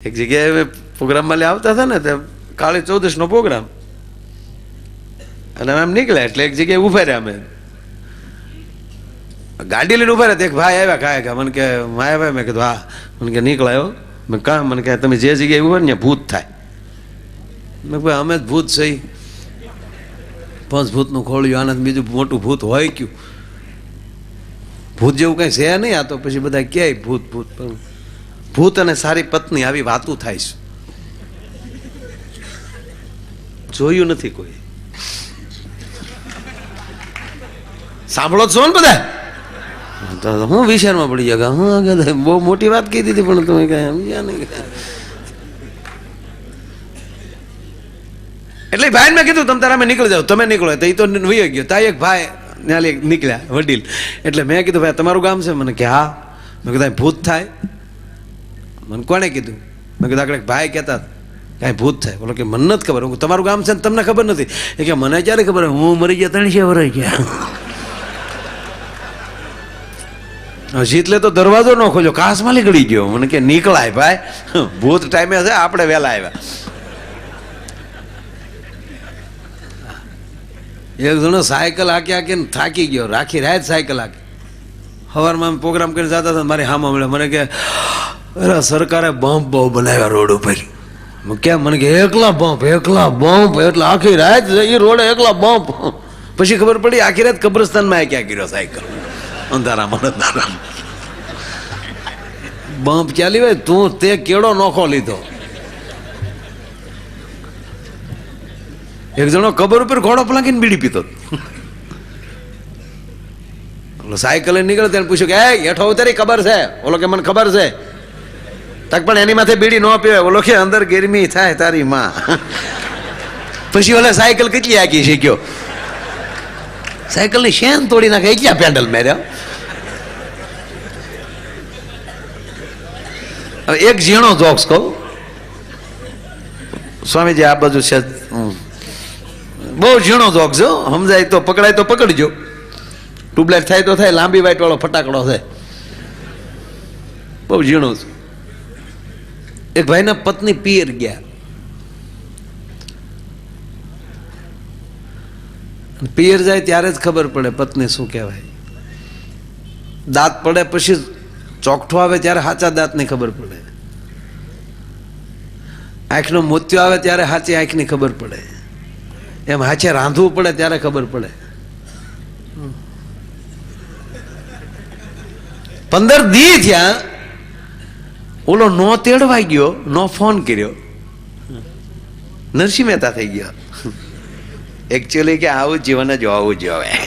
એક જગ્યાએ અમે લે આવતા હતા ને તે કાળી ચૌદશનો પ્રોગ્રામ અને આમ નીકળ્યા એટલે એક જગ્યાએ ઊભા રહ્યા અમે ગાડી લઈને ઊભા રહ્યા એક ભાઈ આવ્યા કાંઈ કે મને કે ભાઈ મેં કીધું હા મને કે નીકળાયો મેં કાં મને કે તમે જે જગ્યાએ ઊભા ને ભૂત થાય મેં ભાઈ અમે જ ભૂત સહી પંચ ભૂતનું ખોળ્યું આનંદ બીજું મોટું ભૂત હોય ક્યું ભૂત જેવું કંઈ છે નહીં આ તો પછી બધા ક્યાંય ભૂત ભૂત પણ ભૂત અને સારી પત્ની આવી વાતું થાય છે. જોયું નથી કોઈ. સાંભળો છો ને બધા? હું વિચારમાં પડી ગયા હું બહુ મોટી વાત કહી દીધી પણ તમે કઈ સમજ્યા નહીં. એટલે ભાઈ મેં કીધું, તમે તારા અમે નીકળી જાવ તમે નીકળો. તો એ તો વહી ગયો. તા એક ભાઈ ન્યાલી નીકળ્યા વડીલ. એટલે મેં કીધું, ભાઈ તમારું ગામ છે? મને કે, હા. મેં કીધું ભૂત થાય. મને કોણે કીધું? મેં કીધું આગળ ભાઈ કહેતા કાંઈ ભૂત થાય. બોલો કે, મને નથી ખબર. હું તમારું ગામ છે ને તમને ખબર નથી. એ કે, મને ક્યારે ખબર? હું મરી ગયા ત્રણસે વરાઈ ગયા. એટલે તો દરવાજો ન ખોલ્યો, કાસમાં નીકળી ગયો. મને કે, નીકળાય ભાઈ. ભૂત ટાઈમે છે, આપણે વહેલા આવ્યા. એક જણો સાયકલ હાકી હાકીને થાકી ગયો. રાખી રાત સાયકલ હાકી સવારમાં પ્રોગ્રામ કરીને જતા હતા, મારી હામાં મળ્યા. મને કે અરે સરકારે બમ્પ બહુ બનાવ્યા રોડ ઉપર. મેં કેમ? મને કે એકલા બમ્પ એકલા બમ્પ એટલે આખી રાત એ રોડે એકલા બમ્પ પછી ખબર પડી આખી રાત કબ્રસ્તાનમાં ક્યાં કર્યો સાયકલ? અંધારામાં ને અંધારામાં. બમ્પ ચાલી હોય તું તે કેળો નોખો લીધો. એક જણો કબર ઉપર ઘોડો પલાંકીને બીડી પીતો. ઓલો સાયકલ લઈને નીકળે તેને પૂછ્યું કે, એ, હેઠો ઉતારી, ખબર છે? ઓલો કે, મને ખબર છે. તક પણ એની માથે બીડી ન પીવાય. ઓલો કે અંદર ગરમી થાય તારી માં. પછી ઓલે સાયકલ કેટલી આકી શીખ્યો સાયકલની શેન તોડી નાખે? એટલા પેન્ડલ મેર્યા? હવે એક ઝીણો જોક્સ કહું. સ્વામીજી, આ બાજુ છે. બહુ ઝીણો જોક જો. સમજાય તો પકડાય તો પકડજો. ટ્યુબલાઇટ થાય તો થાય, લાંબી વાઇટ વાળો ફટાકડો થાય બહુ ઝીણો છે. એક ભાઈના પત્ની પિયર ગયા. પિયર જાય ત્યારે જ ખબર પડે પત્ની શું કહેવાય. દાંત પડે પછી ચોકઠો આવે ત્યારે સાચા દાંતની ખબર પડે. આંખનો મોતિયો આવે ત્યારે સાચી આંખની ખબર પડે. એમ હાચે રાંધવું પડે ત્યારે ખબર પડે. પંદર દી થયા ઓલો નો તેડવાઈ ગયો, નો ફોન કર્યો. નરસિંહ મહેતા થઈ ગયો. એકચ્યુઅલી કે આવું જીવન જ હોવું જોઈએ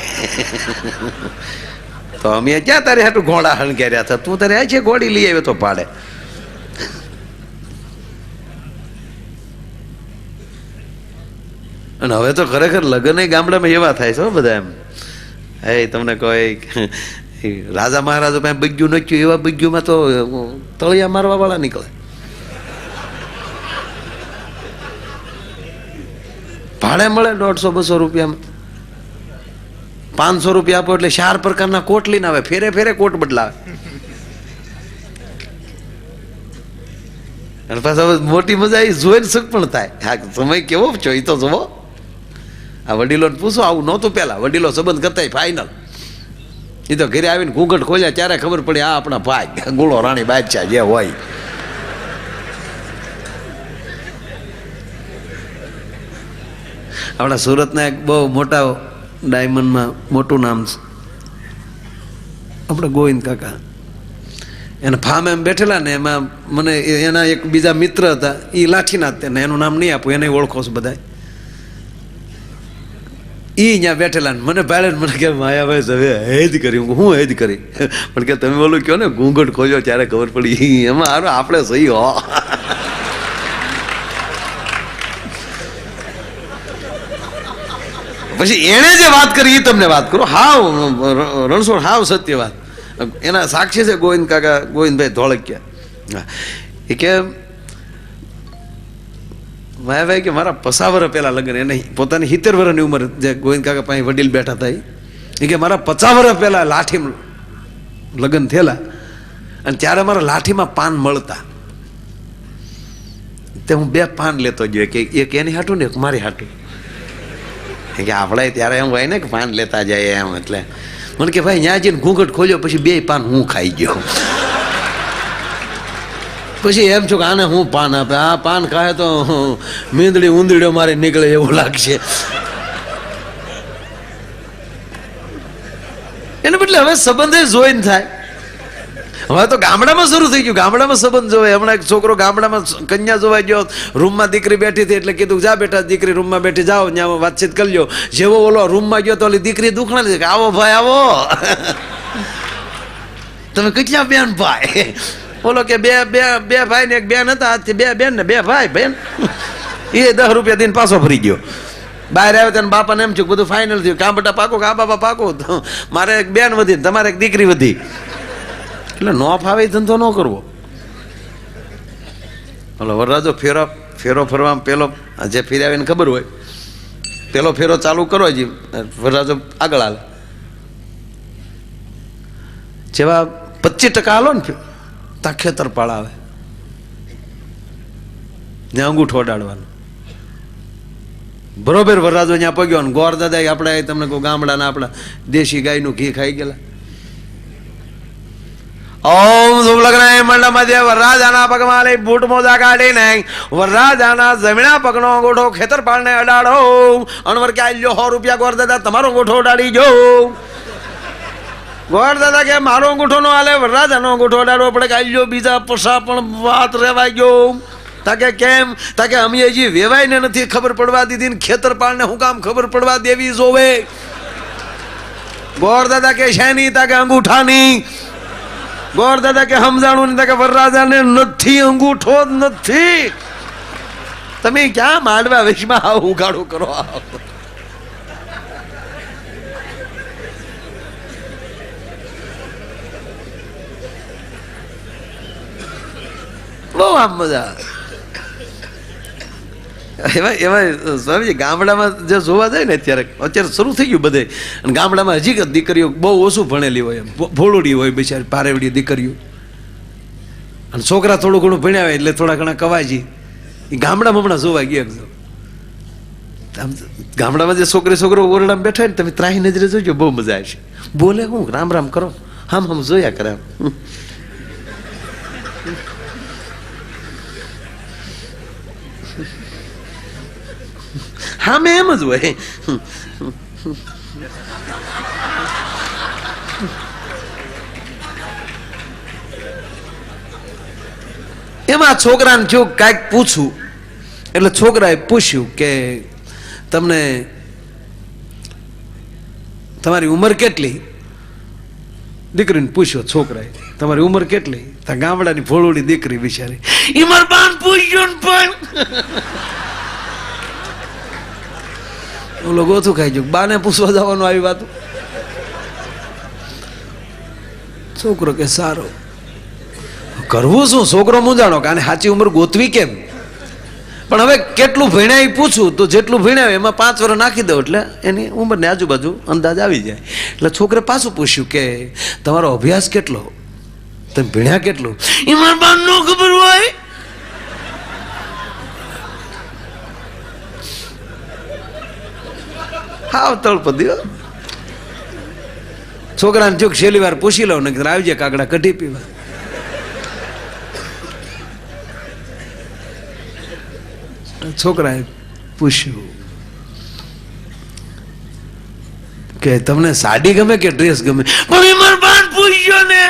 તો અમે ક્યાં તારે હાટું ઘોડા હણ કર્યા હતા? તું તારે છે ઘોડી લઈ આવ્યો તો પાડે. અને હવે તો ખરેખર લગ્ન ગામડામાં એવા થાય છે બધા એમ. હે, તમને કોઈ રાજા મહારાજા પાસે બગ્યું નચ્યું એવા બગ્યુમાં તો તળિયા મારવા વાળા નીકળે. ભાડે મળે દોઢસો, બસો રૂપિયામાં. પાંચસો રૂપિયા આપો એટલે ચાર પ્રકારના કોટ લઈને આવે, ફેરે ફેરે કોટ બદલાવે. પાછા મોટી મજા આવી, જોઈને સુખ પણ થાય. હા, સમય કેવો છો? એ તો જુઓ. આ વડીલોને પૂછો, આવું નહોતું પહેલા. વડીલો સંબંધ કરતા ફાઇનલ એ તો ઘરે આવીને ઘૂંઘટ ખોલ્યા, ત્યારે ખબર પડી આ આપણા ભાઈ. ગુળો રાણી બાદશાહ જે હોય. આપણા સુરતના એક બહુ મોટા ડાયમંડમાં મોટું નામ છે. આપણે ગોવિંદ કાકા. એને ફાર્મ એમ બેઠેલા ને એમાં મને એના એક બીજા મિત્ર હતા એ લાઠીનાથ એનું નામ નહીં આપું, એને ઓળખો છો બધા એ અહીંયા બેઠેલા મને ભાડે મને કે માયાભાઈ હવે હેદ કરી. હું કહું, હું કરી? પણ કે તમે બોલું કહો ને ઘૂંઘટ ખોજો ત્યારે ખબર પડી. એમાં હારું આપણે સહી હો. પછી એણે જે વાત કરી એ તમને વાત કરું. હાવ રણછોડ હાવ સત્ય વાત. એના સાક્ષી છે ગોવિંદ કાકા ગોવિંદભાઈ ધોળકિયા. એ કે માયાભાઈ કે મારા પસાવર પહેલાં લગ્ન એને પોતાની સિત્તેર વર્ષની ઉંમર જે ગોવિંદ કાકા પાસે વડીલ બેઠા ઈ. એ કે મારા પચાવર પહેલા લાઠી લગ્ન થયેલા. અને ત્યારે મારા લાઠીમાં પાન મળતા. તે હું બે પાન લેતો ગયો. કે એક એની હાટું ને એક મારી હાટું. કે આપણે ત્યારે એમ હોય ને કે પાન લેતા જાય એમ એટલે. મને કે ભાઈ ત્યાં જઈને ઘૂંઘટ ખોલ્યો, પછી બે પાન હું ખાઈ ગયો. પછી એમ છું કે આને હું પાન આપે? આ પાન ખાય તો મીંદડી ઊંદડીઓ મારે નીકળે એવું લાગશે. એને બદલે હવે સંબંધે જોઈને થાય. હવે તો ગામડામાં શરૂ થઈ ગયું. ગામડામાં સંબંધ જોવે હમણાં એક છોકરો ગામડામાં કન્યા જોવા ગયો. રૂમમાં દીકરી બેઠી હતી એટલે કીધું, જા બેટા, દીકરી રૂમમાં બેઠી જાઓ, ત્યાં વાતચીત કરી લો જેવો ઓલો રૂમમાં ગયો તો ઓલી દીકરી દુખણા લીધી. આવો ભાઈ, આવો. તમે કેટલા બેન ભાઈ? બોલો કે બે બે બે ભાઈ ને એક બેન હતા, આજથી બે બેન ને બે ભાઈ બેન. એ દસ રૂપિયા દઈને પાછો ફરી ગયો. બહાર આવ્યો તેને બાપાને એમ છે બધું ફાઇનલ થયું. કાં બટા પાકો કાં બાપા પાકો? મારે એક બેન વધી તમારે એક દીકરી વધી. એટલે નો ફાવે ધંધો ન કરવો. ઓલો વરરાજો ફેરો ફેરો ફરવામાં પેલો જે ફેરાવીને ખબર હોય. પેલો ફેરો ચાલુ કરો હજી. વરરાજો આગળ હાલે. જેવા પચીસ ટકા હાલો ને ત્યાં ખેતર પાળ આવે અંગૂઠો અડાડવાનો. બરોબર વરરાજો ત્યાં પગ્યો ને ગોર દાદા આપણે તમને કહું ગામડાના આપણા દેશી ગાયનું ઘી ખાઈ ગયેલા. ઓમ શુભ લગ્ન મંડળ મધ્ય વરરાજાના પગમાં લઈ બૂટ મોજા કાઢીને વરરાજાના જમીના પગનો અંગૂઠો ખેતર પાળને અડાડો. અણવર ક્યાં લ્યો સો રૂપિયા ગોર દાદા, તમારો અંગૂઠો અડાડી જો ગોર દાદા કે મારો અંગૂઠો નો હાલે વરરાજાનો અંગૂઠો અડાડવો પડે કે બીજા પસા પણ વાત રેવાઈ ગયો. તાકે કેમ? તાકે અમે હજી વેવાઈને નથી ખબર પડવા દીધી ને ખેતર પાળને હું કામ ખબર પડવા દેવી જોવે. ગોર દાદા કે શેની તાકે અંગૂઠાની ગોર દાદા કે સમજાણું ને તાકે વરરાજાને નથી, અંગૂઠો નથી. તમે ક્યાં માંડવા વિશમાં આવું ઉગાડું કરો? આવો? બહુ આમ મજા. એવા એવા સ્વામીજી, ગામડામાં જે જોવા જાય ને અત્યારે અત્યારે શરૂ થઈ ગયું બધે. અને ગામડામાં હજી દીકરીઓ બહુ ઓછું ભણેલી હોય એમ. ભોળોડી હોય બિચારી, પારેવડી દીકરીઓ. અને છોકરા થોડું ઘણું ભણ્યા હોય એટલે થોડા ઘણા કવાજી. એ ગામડામાં હમણાં જોવા ગયા એકદમ. ગામડામાં જે છોકરી છોકરો ઓરડામાં બેઠા હોય ને તમે ત્રાહી નજરે જોજો, બહુ મજા આવશે. બોલે હું, રામ રામ કરો. હમ હમ જોયા કરે મેં એમ જ હોય. એમાં છોકરાને જો કાંઈક પૂછું. એટલે છોકરાએ પૂછ્યું કે તમને તમારી ઉંમર કેટલી? દીકરીને પૂછ્યો છોકરાએ, તમારી ઉંમર કેટલી? ગામડાની ભોળુડી દીકરી બિચારી ઈ માર બાન પૂછ્યો પણ. ઓલો ગોથું ખાઈ ગયો બાને પૂછવા જવાનું આવી વાત. છોકરો કે સારો. કરવું શું? છોકરો મૂંઝાણો કે આને સાચી ઉંમર ગોતવી કેમ? પણ હવે કેટલું ભણ્યા પૂછું તો જેટલું ભણ્યા એમાં પાંચ વર્ષ નાખી દઉં એટલે એની ઉંમરની આજુબાજુ અંદાજ આવી જાય. એટલે છોકરે પાછું પૂછ્યું કે તમારો અભ્યાસ કેટલો? તમે ભણ્યા કેટલું? એમાં બાન નો ખબર હોય? હાવ તળપદી. છોકરાને ચૂક છેલ્લી વાર પૂછી લઉં ને આવી જાય કાકડા કઢી પીવા. છોકરાએ પૂછ્યું, કે તમને સાડી ગમે કે ડ્રેસ ગમે? એ મારા બાન પૂછ્યો ને.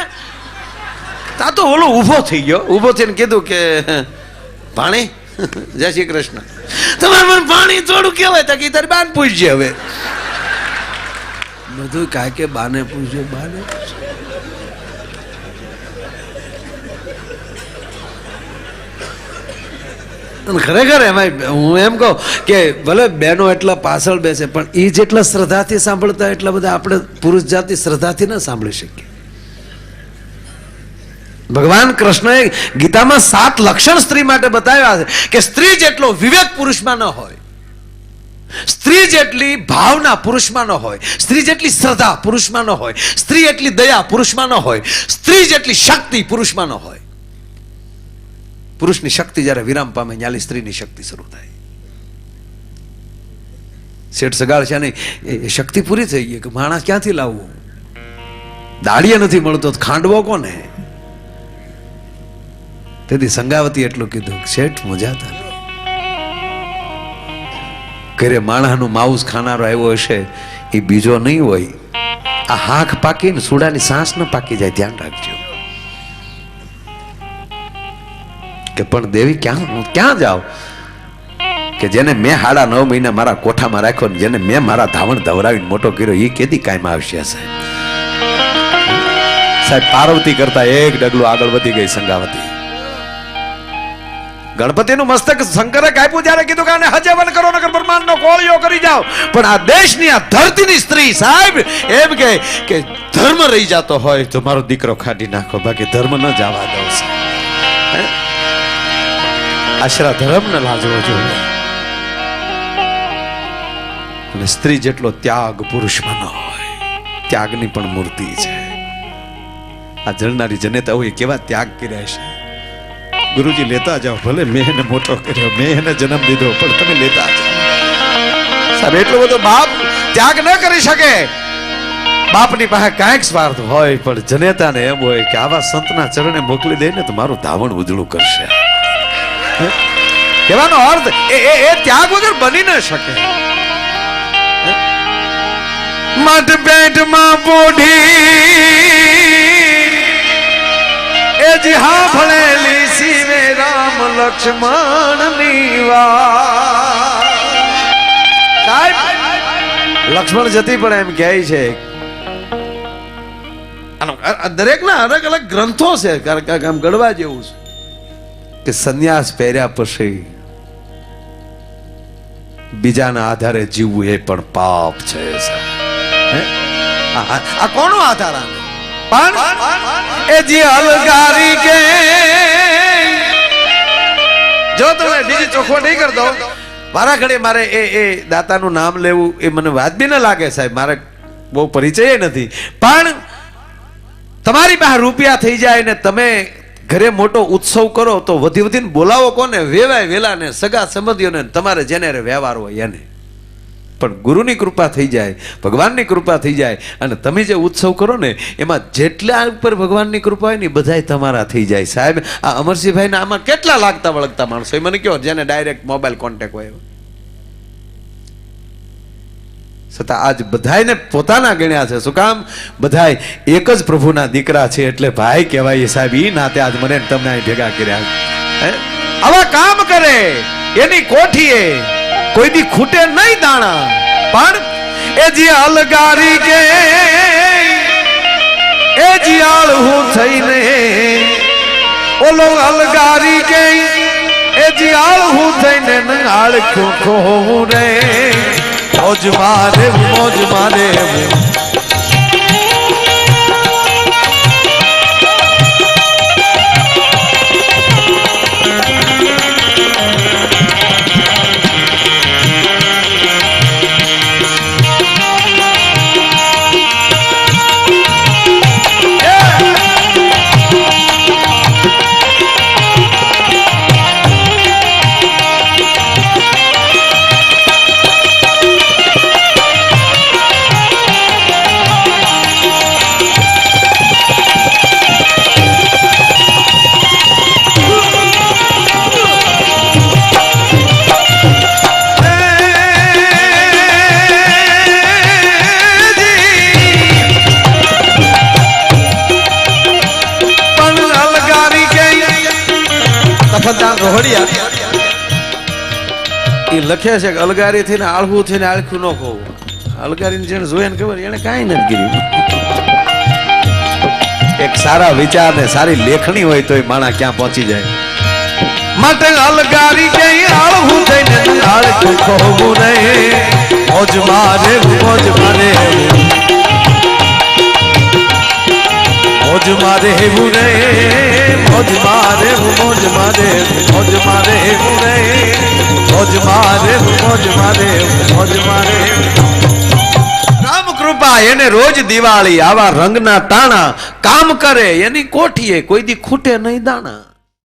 તા તો ઓલો ઊભો થઈ ગયો. ઊભો થઈને કીધું કે પાણી જય શ્રી કૃષ્ણ. તમારે મને પાણી થોડું કહેવાય તો કે તારી બાન પૂછજે હવે બધું કાંઈ કે બાને પૂછજો, બાને. અને ખરેખર એમાં હું એમ કહું કે ભલે બહેનો એટલા પાછળ બેસે, પણ એ જેટલા શ્રદ્ધાથી સાંભળતા એટલા બધા આપણે પુરુષ જાતિ શ્રદ્ધાથી ન સાંભળી શકીએ ભગવાન કૃષ્ણએ ગીતામાં સાત લક્ષણ સ્ત્રી માટે બતાવ્યા છે કે સ્ત્રી જેટલો વિવેક પુરુષમાં ન હોય, સ્ત્રી જેટલી ભાવના પુરુષમાં ન હોય, સ્ત્રી જેટલી શ્રદ્ધા પુરુષમાં ન હોય, સ્ત્રી એટલી દયા પુરુષમાં ન હોય, સ્ત્રી જેટલી શક્તિ પુરુષમાં ન હોય, પુરુષની શક્તિ જ્યારે વિરામ પામે ન્યાલી સ્ત્રીની શક્તિ શરૂ થાય. શેઠ સગાળ છે એ એ શક્તિ પૂરી થઈ ગઈ કે માણસ ક્યાંથી લાવવું? દાળીએ નથી મળતો ખાંડવો કોને? તેથી સંગાવતી એટલું કીધું શેઠ, મજા ઘરે માણસનું માઉસ ખાનારો આવ્યો હશે, એ બીજો નહીં હોય. આ હાંખ પાકીને સુડાની સાંસ ન પાકી જાય, ધ્યાન રાખજો. કે પણ દેવી, ક્યાં, હું ક્યાં જાઉં? કે જેને મેં હાડા નવ મહિના મારા કોઠામાં રાખ્યો ને જેને મેં મારા ધાવણ ધવરાવીને મોટો કર્યો એ કેદી કાયમ આવશે સાહેબ? સાહેબ, પાર્વતી કરતા એક ડગલું આગળ વધી ગઈ સંગાવતી. ગણપતિનું મસ્તક શંકરે કાપ્યું ત્યારે કીધું કે આને હજેવન કરો, નકર બ્રહ્માંડનો કોળિયો કરી જાઓ. પણ આ દેશની આ ધરતીની સ્ત્રી સાહેબ, એમ કે કે ધર્મ રહી જતો હોય તો મારો દીકરો ખાડી નાખો, બાકી ધર્મ ન જવા દો સાહેબ. આશરા ધર્મ ન લાજવો જોઈએ. અને સ્ત્રી જેટલો ત્યાગ પુરુષમાં ન હોય, ત્યાગની પણ મૂર્તિ છે. આ જળનારી હોય કેવા ત્યાગ કર્યા છે? ગુરુજી લેતા જાઓ, ભલે મેં એને મોટો કર્યો, મેં એને જન્મ દીધો, પણ તમે લેતા જાઓ. સાહેબ, એટલો બધો બાપ ત્યાગ ન કરી શકે. બાપની પાસે કાંઈક સ્વાર્થ હોય, પણ જનેતાને એમ હોય કે આવા સંતના ચરણે મોકલી દે ને તો મારું ધાવણ ઉજળું કરશે. કહેવાનો અર્થ એ એ ત્યાગ વગર બની ન શકે? મઠ પેટમાં બોઢી, એ જી હા સીવે લક્ષ્મણની લક્ષ્મણ જતી પણ એમ કહે છે. દરેક ના અલગ અલગ ગ્રંથો છે આમ ગણવા જેવું છે. કે સંન્યાસ પહેર્યા પછી બીજાના આધારે જીવવું એ પણ પાપ છે આ- કોનો આધાર? પણ એ જે અલગારી કે જો તમે બીજી ચોખ્ખો નહીં કરતો, મારા ઘડે મારે એ એ દાતાનું નામ લેવું એ મને વાત બી ન લાગે સાહેબ, મારે બહુ પરિચય નથી. પણ તમારી પાસે રૂપિયા થઈ જાય ને તમે ઘરે મોટો ઉત્સવ કરો તો વધી વધીને બોલાવો કોને? વેવાય વેલાને, સગા સંબંધીઓને, તમારે જેને હારે વ્યવહાર હોય એને. પણ ગુરુની કૃપા થઈ જાય, ભગવાનની કૃપા થઈ જાય અને તમે જે ઉત્સવ કરો ને, એમાં જેટલા ઉપર ભગવાનની કૃપા હોય ને બધાય તમારા થઈ જાય. સાહેબ, આ અમરસિંહભાઈને આમાં કેટલા લાગતા વળગતા માણસો? એ મને કહો જેને ડાયરેક્ટ મોબાઈલ કોન્ટેક હોય છતાં આજ બધાયને પોતાના ગણ્યા છે. શું કામ? બધાય એક જ પ્રભુના દીકરા છે એટલે ભાઈ કહેવાય સાહેબ એ નાતે આજ મને તમને ભેગા કર્યા હે? આવા કામ કરે, એની કોઠીએ કોઈ દી ખૂટે નહીં દાણા. પણ એ જે અલગારી કે એ જીયાળ હું થઈને ઓલો અલગારી કે એ જીયાળ હું થઈને નંગાળ ખોખો રે. મોજ મારે મોજ મારે લખે છે કે અલગારી ને આળહું થઈને આળખું ન કહું અલગારીને જેને ને ખબર એને કાંઈ નથી કર્યું. એક સારા વિચાર ને સારી લેખણી હોય તો એ માણા ક્યાં પહોંચી જાય. માટે અલગારી ગઈ આળહું થઈને આળખું કહું નહીં. મોજ મારે મોજ મારે. મોજ રહેવું હેવું રે મોજમાં રહેવું મોજમાં રહેવું મોજમાં રહેવું રે મોજમાં રહેવું મોજમાં રહેવું મોજમાં કૃપા, એને રોજ દિવાળી, આવા રંગના તાણા કામ કરે, એની કોઠીએ કોઈ દી ખૂટે નહીં દાણા.